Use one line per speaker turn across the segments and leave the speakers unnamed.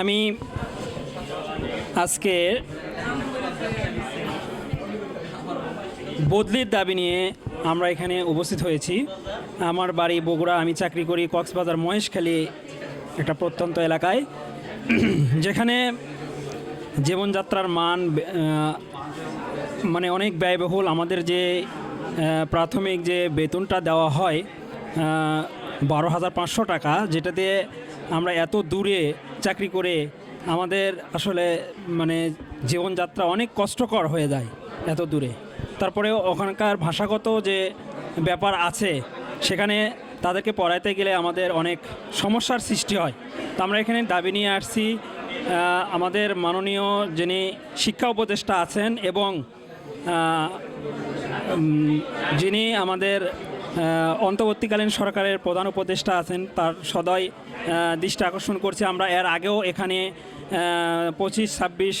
আমি আজকে বদলির দাবি নিয়ে আমরা এখানে উপস্থিত হয়েছি। আমার বাড়ি বগুড়া, আমি চাকরি করি কক্সবাজার মহেশখালী একটা প্রত্যন্ত এলাকায়। যেখানে জীবনযাত্রার মান মানে অনেক ব্যয়বহুল। আমাদের যে প্রাথমিক যে বেতনটা দেওয়া হয় বারো হাজার পাঁচশো টাকা যেটা দিয়ে আমরা এত দূরে চাকরি করে আমাদের আসলে মানে জীবনযাত্রা অনেক কষ্টকর হয়ে যায় এত দূরে। তারপরেও ওখানকার ভাষাগত যে ব্যাপার আছে, সেখানে তাদেরকে পড়াইতে গেলে আমাদের অনেক সমস্যার সৃষ্টি হয়। তো আমরা এখানে দাবি নিয়ে আসছি আমাদের মাননীয় যিনি শিক্ষা উপদেষ্টা আছেন এবং যিনি আমাদের অন্তর্বর্তীকালীন সরকারের প্রধান উপদেষ্টা আছেন, তার সদয় দৃষ্টি আকর্ষণ করছে। আমরা এর আগেও এখানে পঁচিশ, ছাব্বিশ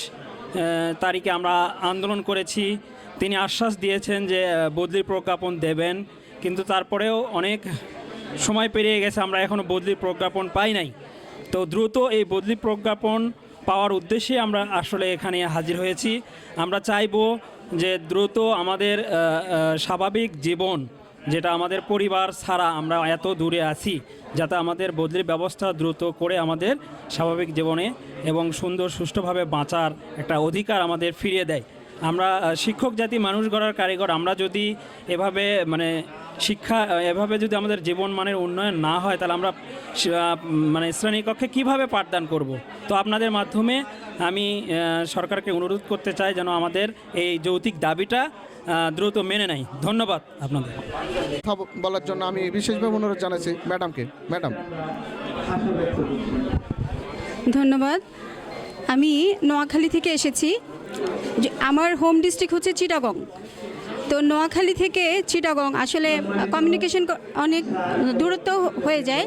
তারিখে আমরা আন্দোলন করেছি। তিনি আশ্বাস দিয়েছেন যে বদলির প্রজ্ঞাপন দেবেন। কিন্তু তারপরেও অনেক সময় পেরিয়ে গেছে, আমরা এখনও বদলির প্রজ্ঞাপন পাই নাই। তো দ্রুত এই বদলি প্রজ্ঞাপন পাওয়ার উদ্দেশ্যে আমরা আসলে এখানে হাজির হয়েছি। আমরা চাইব যে দ্রুত আমাদের স্বাভাবিক জীবন যেটা আমাদের পরিবার ছাড়া আমরা এত দূরে আছি, যাতে আমাদের বদলির ব্যবস্থা দ্রুত করে আমাদের স্বাভাবিক জীবনে এবং সুন্দর সুষ্ঠুভাবে বাঁচার একটা অধিকার আমাদের ফিরিয়ে দেয়। আমরা শিক্ষক জাতি মানুষ গড়ার কারিগর, আমরা যদি এভাবে মানে শিক্ষা এভাবে যদি আমাদের জীবন মানের উন্নয়ন না হয় তাহলে আমরা মানে শ্রেণীকক্ষে কীভাবে পাঠদান করব? তো আপনাদের মাধ্যমে আমি সরকারকে অনুরোধ করতে চাই যেন আমাদের এই যৌতিক দাবিটা দ্রুত মেনে নেয়। ধন্যবাদ আপনাদের।
কথা বলার জন্য আমি বিশেষভাবে অনুরোধ জানাচ্ছি ম্যাডামকে। ম্যাডাম।
ধন্যবাদ। আমি নোয়াখালী থেকে এসেছি। যে আমার হোম ডিস্ট্রিক্ট হচ্ছে চিটাগং। তো নোয়াখালী থেকে চিটাগং আসলে কমিউনিকেশন অনেক দূরত্ব হয়ে যায়।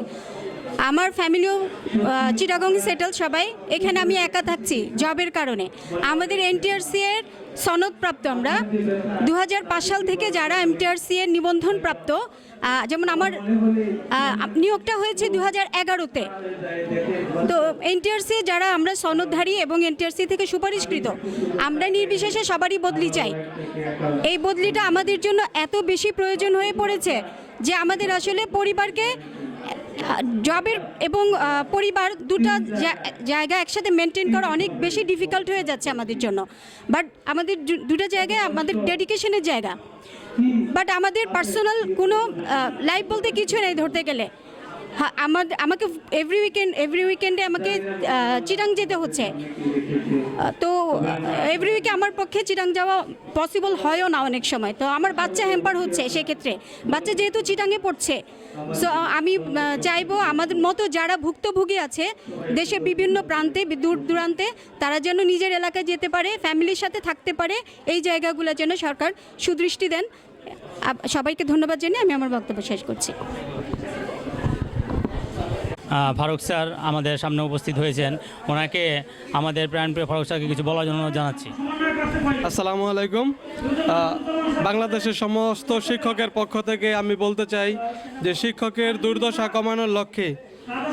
আমার ফ্যামিলিও চিটাগং সেটেল সবাই। এখানে আমি একা থাকছি জবের কারণে। আমাদের এনটিআরসি এর সনদ প্রাপ্ত আমরা। দু হাজার পাঁচ সাল থেকে যারা এমটিআরসি এর নিবন্ধন প্রাপ্ত যেমন আমার নিয়োগটা হয়েছে দু হাজার এগারোতে। তো এনটিআরসি যারা আমরা সনদধারী এবং এনটিআরসি থেকে সুপারিশকৃত, আমরা নির্বিশেষে সবারই বদলি চাই। এই বদলিটা আমাদের জন্য এত বেশি প্রয়োজন হয়ে পড়েছে যে আমাদের আসলে পরিবারকে জবের এবং পরিবার দুটা জায়গা একসাথে মেনটেন করা অনেক বেশি ডিফিকাল্ট হয়ে যাচ্ছে আমাদের জন্য। বাট আমাদের দুটা জায়গায় আমাদের ডেডিকেশনের জায়গা। বাট আমাদের পার্সোনাল কোনো লাইফ বলতে কিছু নেই ধরতে গেলে। আমাদের আমাকে এভরি উইকেন্ড এভরি উইকেন্ডে আমাকে চিটাং যেতে হচ্ছে। তো এভরি উইকে আমার পক্ষে চিটাং যাওয়া পসিবল হয়ও না অনেক সময়। তো আমার বাচ্চা হ্যাম্পার হচ্ছে সেক্ষেত্রে। বাচ্চা যেহেতু চিটাংয়ে পড়ছে সো আমি চাইব আমাদের মতো যারা ভুক্তভোগী আছে, দেশের বিভিন্ন প্রান্তে দূর দূরান্তে, তারা যেন নিজের এলাকায় যেতে পারে, ফ্যামিলির সাথে থাকতে পারে, এই জায়গাগুলো যেন সরকার সুদৃষ্টি দেন। সবাইকে ধন্যবাদ জানিয়ে আমি আমার বক্তব্য শেষ করছি।
ফারুক স্যার আমাদের সামনে উপস্থিত হয়েছেন। ওনাকে আমাদের প্রাণপ্রিয় ফারুক স্যারকে কিছু বলার জন্য জানাচ্ছি।
আসসালামু আলাইকুম। বাংলাদেশের সমস্ত শিক্ষকের পক্ষ থেকে আমি বলতে চাই যে শিক্ষকের দুর্দশা কমানোর লক্ষ্যে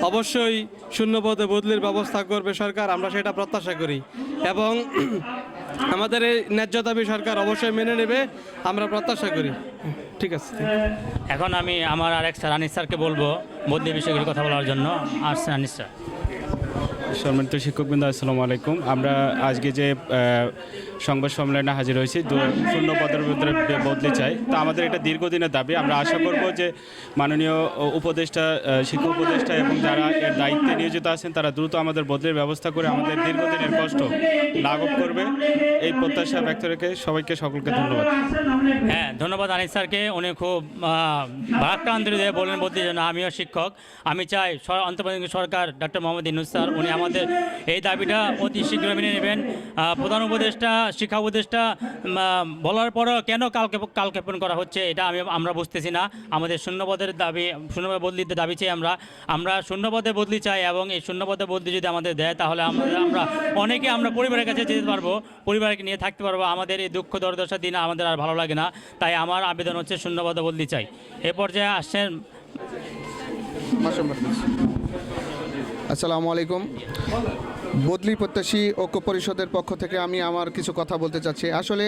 অবশ্যই শূন্যপদে বদলির ব্যবস্থা করবে সরকার, আমরা সেটা প্রত্যাশা করি। এবং আমাদের এই ন্যায্য দাবি সরকার অবশ্যই মেনে নেবে, আমরা প্রত্যাশা করি। ঠিক আছে।
এখন আমি আমার আরেক স্যার আনিস স্যারকে বলব বদলি বিষয়গুলো কথা বলার জন্য। আর স্যার আনিস স্যার।
সম্মানিত শিক্ষকবৃন্দ, আসসালামু আলাইকুম। আমরা আজকে যে সংবাদ সম্মেলনে হাজির হয়েছি শূন্য পদের ভিতরে বদলি চাই। তো আমাদের এটা দীর্ঘদিনের দাবি। আমরা আশা করব যে মাননীয় উপদেষ্টা শিক্ষক উপদেষ্টা এবং যারা এর দায়িত্বে নিয়োজিত আছেন, তারা দ্রুত আমাদের বদলের ব্যবস্থা করে আমাদের দীর্ঘদিনের কষ্ট লাঘব করবে। এই প্রত্যাশা ব্যক্ত রেখে সবাইকে, সকলকে ধন্যবাদ।
হ্যাঁ ধন্যবাদ আনিস স্যারকে। উনি খুব ভারাক্রান্ত বললেন বলতে জন্য। আমিও শিক্ষক। আমি চাই অন্তর্বর্তী সরকার ডক্টর মোহাম্মদ ইনুস স্যার, উনি আমাদের এই দাবিটা অতি শীঘ্র মেনে নেবেন। প্রধান উপদেষ্টা, শিক্ষা উপদেষ্টা বলার পরও কেন কালকে কালক্ষেপণ করা হচ্ছে এটা আমি, আমরা বুঝতেছি না। আমাদের শূন্যপদের দাবি, শূন্যপদ বদলিতে দাবি চাই আমরা। আমরা শূন্যপদে বদলি চাই এবং এই শূন্যপদে বদলি যদি আমাদের দেয় তাহলে আমাদের আমরা অনেকে আমরা পরিবারের কাছে যেতে পারব, পরিবারকে নিয়ে থাকতে পারব। আমাদের এই দুঃখ দরদশা দিন আমাদের আর ভালো লাগে না। তাই আমার আবেদন হচ্ছে শূন্যপদে বদলি চাই। এ পর্যায়ে আসছেন।
আসসালামু আলাইকুম। বদলি প্রত্যাশী ঐক্য পরিষদের পক্ষ থেকে আমি আমার কিছু কথা বলতে চাচ্ছি। আসলে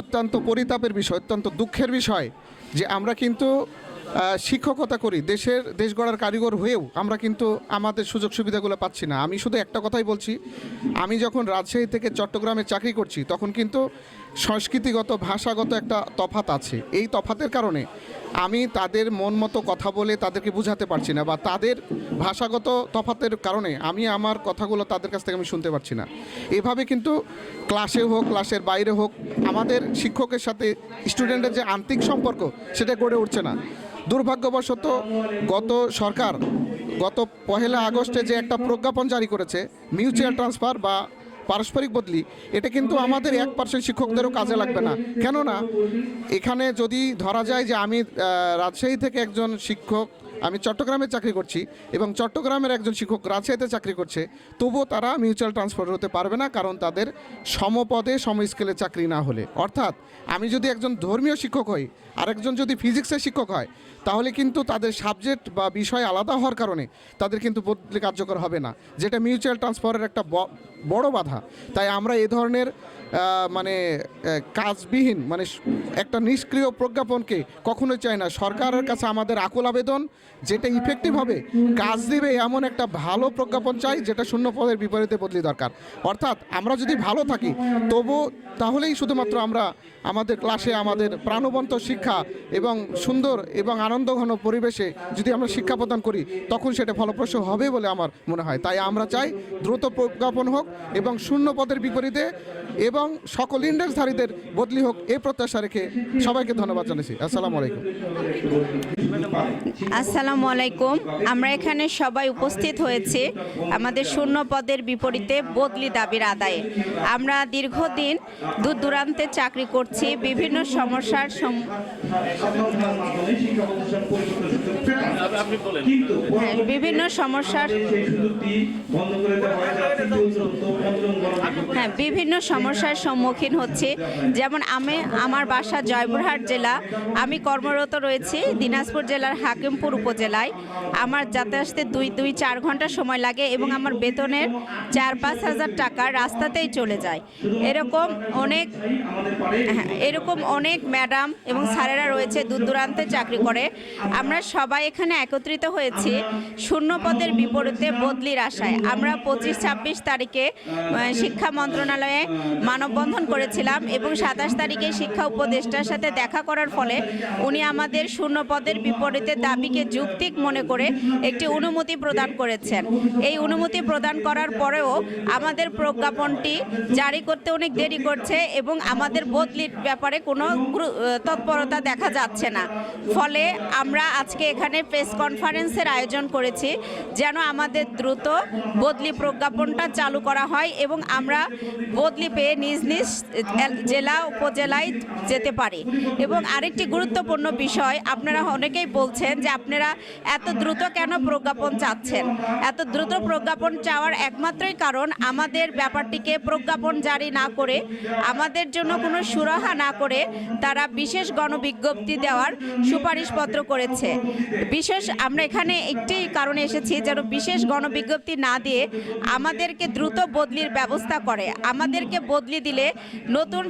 অত্যন্ত পরিতাপের বিষয়, অত্যন্ত দুঃখের বিষয় যে আমরা কিন্তু শিক্ষকতা করি। দেশের, দেশ গড়ার কারিগর হয়েও আমরা কিন্তু আমাদের সুযোগ সুবিধাগুলো পাচ্ছি না। আমি শুধু একটা কথাই বলছি, আমি যখন রাজশাহী থেকে চট্টগ্রামে চাকরি করছি, তখন কিন্তু সংস্কৃতিগত, ভাষাগত একটা তফাত আছে। এই তফাতের কারণে আমি তাদের মন মতো কথা বলে তাদেরকে বোঝাতে পারছি না বা তাদের ভাষাগত তফাতের কারণে আমি আমার কথাগুলো তাদের কাছ থেকে আমি শুনতে পারছি না। এভাবে কিন্তু ক্লাসে হোক, ক্লাসের বাইরে হোক, আমাদের শিক্ষকের সাথে স্টুডেন্টের যে আন্তিক সম্পর্ক, সেটা গড়ে উঠছে না। দুর্ভাগ্যবশত গত সরকার গত পহেলা আগস্টে যে একটা প্রজ্ঞাপন জারি করেছে মিউচুয়াল ট্রান্সফার বা পারস্পরিক বদলি, এটা কিন্তু আমাদের এক পার্সেন্ট শিক্ষকদেরও কাজে লাগবে না। কেননা, এখানে যদি ধরা যায় যে আমি রাজশাহী থেকে একজন শিক্ষক, আমি চট্টগ্রামে চাকরি করছি এবং চট্টগ্রামের একজন শিক্ষক রাজশাহীতে চাকরি করছে, তবুও তারা মিউচুয়াল ট্রান্সফার হতে পারবে না কারণ তাদের সমপদে সম স্কেলে চাকরি না হলে। অর্থাৎ, আমি যদি একজন ধর্মীয় শিক্ষক হই, আরেকজন যদি ফিজিক্সের শিক্ষক হয়, তাহলে কিন্তু তাদের সাবজেক্ট বা বিষয় আলাদা হওয়ার কারণে তাদের কিন্তু বদলি কার্যকর হবে না, যেটা মিউচুয়াল ট্রান্সফারের একটা বড় বাধা। তাই আমরা এ ধরনের মানে কাজবিহীন মানে একটা নিষ্ক্রিয় প্রজ্ঞাপনকে কখনোই চাই না। সরকারের কাছে আমাদের আকুল আবেদন, যেটা ইফেক্টিভ হবে, কাজ দিবে এমন একটা ভালো প্রজ্ঞাপন চাই, যেটা শূন্য পদের বিপরীতে বদলি দরকার। অর্থাৎ আমরা যদি ভালো থাকি, তবু তাহলেই শুধুমাত্র আমরা আমাদের ক্লাসে আমাদের প্রাণবন্ত শিক্ষা এবং সুন্দর এবং আনন্দঘন পরিবেশে যদি আমরা শিক্ষা প্রদান করি, তখন সেটা ফলপ্রসূ হবে বলে আমার মনে হয়। তাই আমরা চাই দ্রুত প্রজ্ঞাপন হোক এবং শূন্য পদের বিপরীতে এবং সকল ইন্ডেক্সধারীদের বদলি হোক এই প্রত্যাশা রেখে সবাইকে ধন্যবাদ জানাচ্ছি। আসসালামু আলাইকুম।
আসসালামু আলাইকুম। আমরা এখানে সবাই উপস্থিত হয়েছি আমাদের শূন্য পদের বিপরীতে বদলি দাবির আদায়ে। আমরা দীর্ঘদিন দূর দূরান্তে চাকরি করছি বিভিন্ন সমস্যার হ্যাঁ, বিভিন্ন সমস্যার হ্যাঁ বিভিন্ন সমস্যার সম্মুখীন হচ্ছে। যেমন আমি আমার বাসা জয়পুরহাট জেলা। আমি কর্মরত রয়েছি দিনাজপুর জেলার হাকিমপুর উপজেলায়। আমার যাতায়াতে আসতে দুই দুই চার ঘণ্টা সময় লাগে এবং আমার বেতনের চার পাঁচ হাজার টাকা রাস্তাতেই চলে যায়। এরকম অনেক হ্যাঁ, এরকম অনেক ম্যাডাম এবং স্যারেরা রয়েছে দূর দূরান্তে চাকরি করে। আমরা সবাই এখানে একত্রিত হয়েছি শূন্য পদের বিপরীতে বদলির আশায়। আমরা পঁচিশ ছাব্বিশ তারিখে শিক্ষা মন্ত্রণালয়ে মানববন্ধন করেছিলাম এবং সাতাশ তারিখে শিক্ষা উপদেষ্টার সাথে দেখা করার ফলে উনি আমাদের শূন্য পদের বিপরীতে দাবিকে যৌক্তিক মনে করে একটি অনুমতি প্রদান করেছেন। এই অনুমতি প্রদান করার পরেও আমাদের প্রজ্ঞাপনটি জারি করতে অনেক দেরি করছে এবং আমাদের বদলির ব্যাপারে কোনো তৎপরতা দেখা যাচ্ছে না। ফলে আমরা আজকে এখানে প্রেস কনফারেন্সের আয়োজন করেছি যেন আমাদের দ্রুত বদলি প্রজ্ঞাপনটা চালু করা হয় এবং আমরা বদলি পেয়ে নিজ জেলা, উপজেলায় যেতে পারে। এবং আরেকটি গুরুত্বপূর্ণ বিষয়, আপনারা অনেকেই বলছেন যে আপনারা এত দ্রুত কেন প্রজ্ঞাপন চাচ্ছেন? এত দ্রুত প্রজ্ঞাপন চাওয়ার একমাত্রই কারণ আমাদের ব্যাপারটিকে প্রজ্ঞাপন জারি না করে, আমাদের জন্য কোনো সুরাহা না করে তারা বিশেষ গণবিজ্ঞপ্তি দেওয়ার সুপারিশপত্র করেছে। বিশেষ আমরা এখানে একটি কারণে এসেছি যেন বিশেষ গণবিজ্ঞপ্তি না দিয়ে আমাদেরকে দ্রুত বদলির ব্যবস্থা করে, আমাদেরকে বদলি দিলে নতুন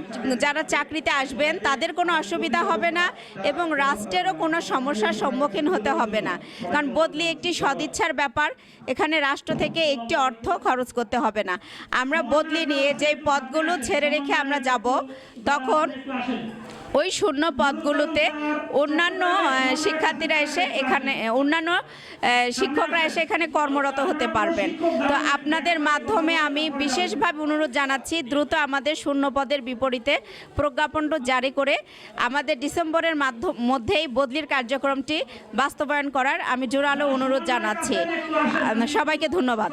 যারা চাকরিতে আসবেন, তাদের কোনো অসুবিধা হবে না এবং রাষ্ট্রেরও কোনো সমস্যার সম্মুখীন হতে হবে না। কারণ বদলি একটি সদিচ্ছার ব্যাপার, এখানে রাষ্ট্র থেকে একটি অর্থ খরচ করতে হবে না। আমরা বদলি নিয়ে যেই পদগুলো ছেড়ে রেখে আমরা যাব, তখন ওই শূন্য পদগুলোতে অন্যান্য শিক্ষার্থীরা এসে এখানে, অন্যান্য শিক্ষকরা এসে এখানে কর্মরত হতে পারবেন। তো আপনাদের মাধ্যমে আমি বিশেষভাবে অনুরোধ জানাচ্ছি, দ্রুত আমাদের শূন্য পদের বিপরীতে প্রজ্ঞাপনটি জারি করে আমাদের ডিসেম্বরের মধ্যেই বদলির কার্যক্রমটি বাস্তবায়ন করার আমি জোরালো অনুরোধ জানাচ্ছি। সবাইকে ধন্যবাদ।